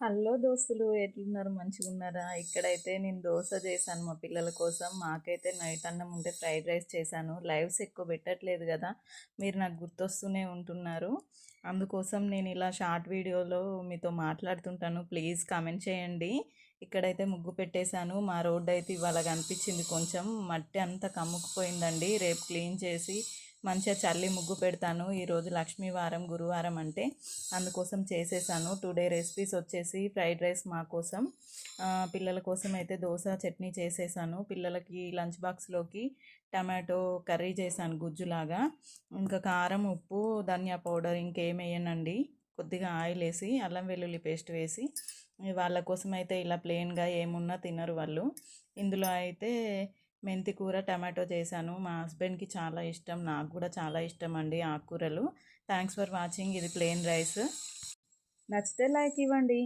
Hello దోస్తులు ఎట్లున్నారు? మంచిగా ఉన్నారా ఇక్కడైతే నేను దోశ చేశాను మా పిల్లల కోసం. మాకైతే నైట్ అన్నం ఉంటే ఫ్రైడ్ రైస్ చేశాను. లైవ్స్ ఎక్కువ పెట్టట్లేదు కదా మీరు నాకు గుర్తొస్తూనే ఉంటున్నారు. అందుకోసం నేను ఇలా షార్ట్ వీడియోలో మీతో మాట్లాడుతుంటాను. ప్లీజ్ కామెంట్ చేయండి. ఇక్కడైతే ముగ్గు పెట్టేశాను. మా రోడ్డు అయితే ఇవాళ కనిపించింది కొంచెం. మట్టి అంతా కమ్ముకుపోయిందండి. రేపు క్లీన్ చేసి మంచిగా చల్లి ముగ్గు పెడతాను. ఈరోజు లక్ష్మీవారం గురువారం అంటే అందుకోసం చేసేసాను. టుడే రెసిపీస్ వచ్చేసి ఫ్రైడ్ రైస్ మా కోసం. పిల్లల కోసం అయితే దోశ చట్నీ చేసేసాను. పిల్లలకి లంచ్ బాక్స్లోకి టమాటో కర్రీ చేశాను గుజ్జులాగా. ఇంకా కారం ఉప్పు ధనియా పౌడర్ ఇంకేం వేయనండి కొద్దిగా ఆయిల్ వేసి అల్లం వెల్లుల్లి పేస్ట్ వేసి వాళ్ళ కోసం అయితే ఇలా ప్లెయిన్గా ఏమున్నా తినరు వాళ్ళు. ఇందులో అయితే మెంతి కూర టమాటో చేశాను. మా హస్బెండ్కి చాలా ఇష్టం నాకు కూడా చాలా ఇష్టం అండి ఆకుకూరలు థ్యాంక్స్ ఫర్ వాచింగ్. ఇది ప్లెయిన్ రైస్. నచ్చితే లైక్ ఇవ్వండి.